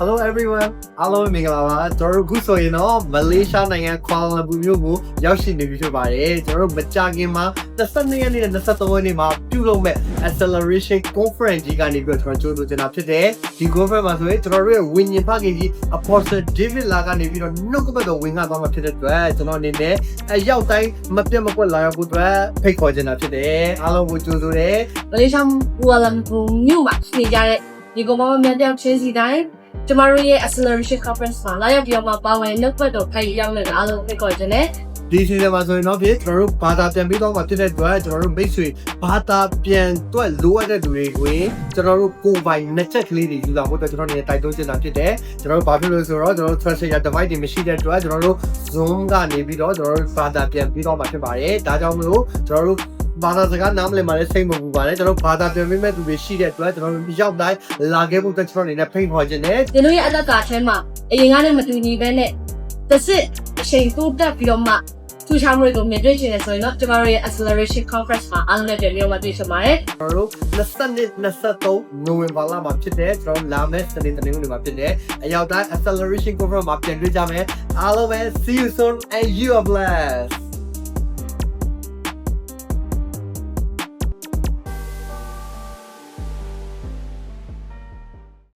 Hello everyone အားလုံးမင်္ဂလာပါကျွန်တော်တို့ခုဆိုရင်တော့မလေးရှားနိုင်ငံကွာလာလမ်ပူမြို့ကိုရောက်ရှိနေပြီဖြစ်ပါတယ်ကျွန်တော်တို့မကြာခင်မှာ22ရက်နေ့နဲ့23ရက်နေ့မှာပြုလုပ်မဲ့ acceleration conference ကြီးကနေပြီးတော့ကျွန်တော်ကြိုးလို့တင်တာဖြစ်တယ်ဒီ conference မှာဆိုရင်ကျွန်တော်တို့ရဲ့ဝิญဉ်ဖခင်ကြီး Apostle David လာကနေပြီးတော့နှုတ်ကပတ်တော်ဝင်ငါသွားမှာဖြစ်တဲ့အတွက်ကျွန်တော်အနေနဲ့အရောက်တိုင်းမပြတ်မကွက်လာရောက်ဖို့အတွက်ဖိတ်ခေါ်ချင်တာဖြစ်တယ်အားလုံးကိုကြိုးဆိုတယ်မလေးရှားဘူအလမ်ပူမြို့မှာနေကြတဲ့ဒီကောင်မမမြန်တဲ့ချင်းစီတိုင်း ကျမတို့ရဲ့ acceleration conference မှာလာရောက်ပြီးတော့မှပါဝင်နှုတ်ပတ်တော်ခိုင်ရောက်နေတဲ့အားလုံးဖိတ်ခေါ်ခြင်းနဲ့ဒီစီစဉ်မှာဆိုရင်တော့ဖြစ်ကျွန်တော်တို့ဘာသာပြန်ပြီးတော့မှဖြစ်တဲ့အတွက်ကျွန်တော်တို့မိတ်ဆွေဘာသာပြန်အတွက်လိုအပ်တဲ့လူတွေကိုကျွန်တော်တို့ကိုယ်ပိုင်နှစ်ချက်ကလေးတွေယူလာဖို့အတွက်ကျွန်တော်တို့တိုက်တွန်းချင်တာဖြစ်တယ်ကျွန်တော်တို့ဘာဖြစ်လို့ဆိုတော့ကျွန်တော်တို့ translator device တွေမရှိတဲ့အတွက်ကျွန်တော်တို့ Zoom ကနေပြီးတော့ကျွန်တော်တို့ဘာသာပြန်ပြီးတော့မှဖြစ်ပါတယ်ဒါကြောင့်မလို့ကျွန်တော်တို့ ဘာသာစကားနားမလည်မှလည်းစိတ်မပူပါနဲ့ကျွန်တော်ဘာသာပြန်ပေးမဲ့သူတွေရှိတဲ့အတွက်ကျွန်တော်တို့ရောက်တိုင်းလာခဲ့ဖို့အတွက်ကျွန်တော်အနေနဲ့ဖိတ်ခေါ်ခြင်းနဲ့ဒီလိုရဲ့အသက်တာထဲမှာအရင်ကနဲ့မတူညီပဲနဲ့တစ်စစ်အချိန်တိုးတက်ပြီးတော့မှသူချာမတွေကိုမြင်တွေ့ချင်တယ်ဆိုရင်တော့ကျမတို့ရဲ့ acceleration conference မှာအားလုံးနဲ့ပြန်ပြီးတော့မှတွေ့ချင်ပါတယ်ကျွန်တော်တို့22 23နိုဝင်ဘာလမှာဖြစ်တဲ့ကျွန်တော်လာမယ့်စနေတနင်္ဂနွေမှာဖြစ်တဲ့အရောက်တိုင်း acceleration conference မှာပြန်တွေ့ကြမယ်အားလုံးပဲ see you soon and you are blessed